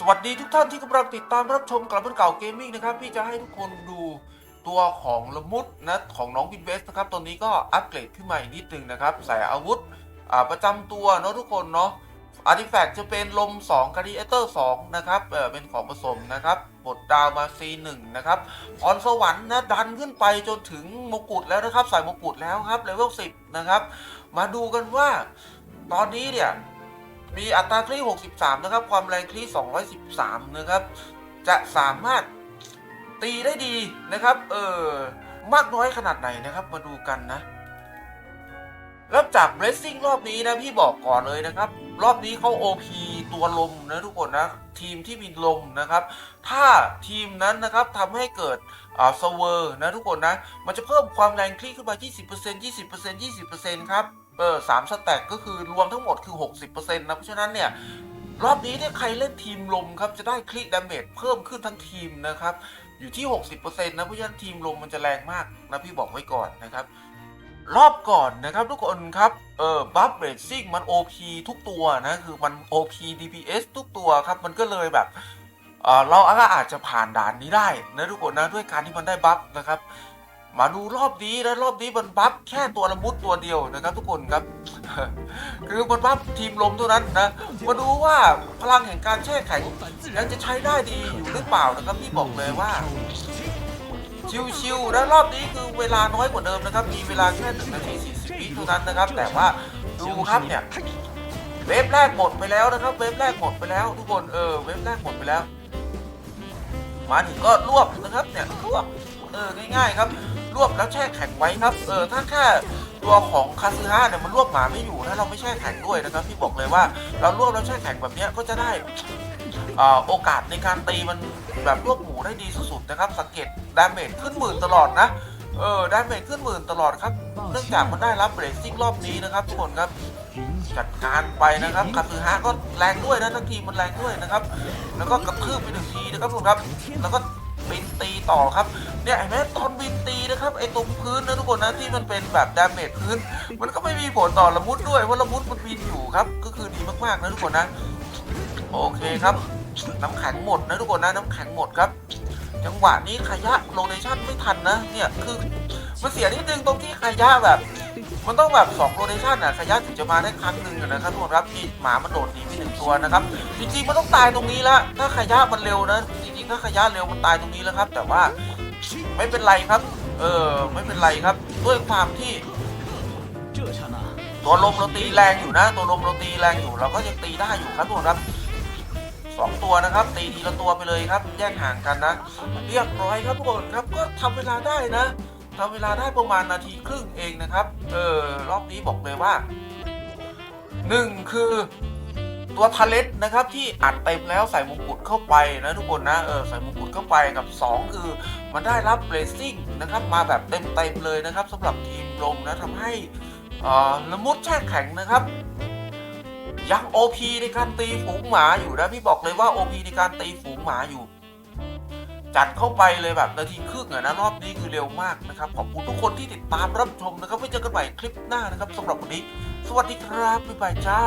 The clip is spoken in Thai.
สวัสดีทุกท่านที่กำลังติดตามรับชมกลับบ้านเก่าเกมมิ่งนะครับพี่จะให้ทุกคนดูตัวของละมุดนะของน้องวินเวสนะครับตอนนี้ก็อัปเกรดขึ้นมาอีกนิดนึงนะครับใส่อาวุธประจำตัวเนาะทุกคนเนาะอาร์ติแฟกต์จะเป็นลม2กา d ิเอเตอร์2นะครับเเป็นของผสมนะครับบทดาวมา C1 นะครับพรสวรรค์นะดันขึ้นไปจนถึงมงกุฎแล้วนะครับใส่มงกุฎแล้วครับเลเวล10นะครับมาดูกันว่า ตอนนี้เนี่ย มีอัตราคลี่ 63 นะครับ ความแรงคลี่ 213 นะครับ จะสามารถตีได้ดีนะครับ เออมากน้อยขนาดไหนนะครับ มาดูกันนะเริ่มจากเบรสซิ่งรอบนี้นะพี่บอกก่อนเลยนะครับ รอบนี้เขา OP ตัวลมนะทุกคนนะ ทีมที่มีลมนะครับ ถ้าทีมนั้นนะครับทำให้เกิดอ่าสเวอร์นะทุกคนนะ มันจะเพิ่มความแรงคลี่ขึ้นมา 20% 20% 20%ครับ เออสามสแต็กก็คือรวมทั้งหมดคือ 60%นะเพราะฉะนั้นเนี่ยรอบนี้เนี่ยใครเล่นทีมลมครับจะได้คลิกดาเมจเพิ่มขึ้นทั้งทีมนะครับอยู่ที่ 60%นะเพราะฉะนั้นทีมลมมันจะแรงมากนะพี่บอกไว้ก่อนนะครับรอบก่อนนะครับทุกคนครับเออบัฟเรดซิ่งมัน OP ทุกตัวนะคือมัน OP DPS ทุกตัวครับมันก็เลยแบบเออเราอาจจะผ่านด่านนี้ได้นะทุกคนนะด้วยการที่มันได้บัฟนะครับ มาดูรอบนี้นะรอบนี้มันบัฟแค่ตัวละมุดตัวเดียวนะครับ ทุกคนครับ คือมันบัฟทีมลมเท่านั้นนะมาดูว่าพลังแห่งการแช่แข็งยังจะใช้ได้ดีอยู่หรือเปล่านะครับพี่บอกเลยว่า ชิวๆนะรอบนี้คือเวลาน้อยกว่าเดิมนะครับ มีเวลาแค่1นาที40วิเท่านั้นนะครับ แต่ว่าดูครับเนี่ยเวฟแรกหมดไปแล้วนะครับ เวฟแรกหมดไปแล้ว ทุกคนเออเวฟแรกหมดไปแล้วมาถึงก็รวบนะครับเนี่ยรวบ ออง่ายๆครับรวบแล้วแช่แข็งไว้ครับเออถ้าแค่ตัวของคาซึฮะเนี่ยมันรวบหมาไม่อยู่ถ้าเราไม่แช่แข็งด้วยนะครับพี่บอกเลยว่าเรารวบแล้วแช่แข็งแบบเนี้ยก็จะได้อ่าโอกาสในการตีมันแบบรวบหมูได้ดีสุดๆนะครับสังเกตดาเมจขึ้นหมื่นตลอดนะเออดาเมจขึ้นหมื่นตลอดครับ เนื่องจากมันได้รับเบรกซิ่งรอบนี้นะครับทุกคนครับจัดการไปนะครับคาซึฮะก็แรงด้วยนะทั้งทีมมันแรงด้วยนะครับ แล้วก็กระทืบไปหนึ่งทีนะครับทุกคนครับ แล้วก็บินตีต่อครับ เนี่ยเห็นไหมตอนบินตีนะครับไอ้ตรงพื้นนะทุกคนนะที่มันเป็นแบบดาเมจพื้น มันก็ไม่มีผลต่อละมุดด้วยเพราะละมุดมันบินอยู่ครับ ก็คือดีมากๆนะทุกคนนะ โอเคครับ น้ำแข็งหมดนะทุกคนนะน้ำแข็งหมดครับ จังหวะนี้ขยะโลเนชั่นไม่ทันนะเนี่ยคือมันเสียนิดนึงตรงที่ขยะแบบมันต้องแบบ2โรเนชั่นอะขยะถึงจะมาได้ครั้งหนึ่งอะนะครับทุกคนครับที่หมามันโดดหนีไปหนึ่งตัวนะครับ จริงๆมันต้องตายตรงนี้ละถ้าขยะมันเร็วนะ จริงๆถ้าขยะเร็วมันตายตรงนี้แล้วครับ แต่ว่า ไม่เป็นไรครับ เออ ไม่เป็นไรครับ ด้วยความที่ ตัวลมเราตีแรงอยู่นะ ตัวลมเราตีแรงอยู่ เราก็ยังตีได้อยู่ครับทุกคนครับสองตัวนะครับ ตีทีละตัวไปเลยครับ แยกห่างกันนะ เรียบร้อยครับทุกคนครับ ก็ทำเวลาได้นะ ทำเวลาได้ประมาณนาทีครึ่งเองนะครับ เออ รอบนี้บอกเลยว่าหนึ่งคือ ตัวทาเลนนะครับที่อัดเต็มแล้วใส่มงกุฎเข้าไปนะทุกคนนะเออใส่มงกุฎเข้าไปกับสองคือมันได้รับเบรซิ่งนะครับมาแบบเต็มๆเลยนะครับสำหรับทีมลมนะทำให้อ่อละมุดแช่แข็งนะครับยัง OP ในการตีฝูงหมาอยู่นะพี่บอกเลยว่า OP ในการตีฝูงหมาอยู่ จัดเข้าไปเลยแบบนาทีครึ่งอะนะรอบนี้คือเร็วมากนะครับขอบคุณทุกคนที่ติดตามรับชมนะครับไว้เจอกันใหม่คลิปหน้านะครับสำหรับวันนี้ สวัสดีครับบ๊ายบายจ้า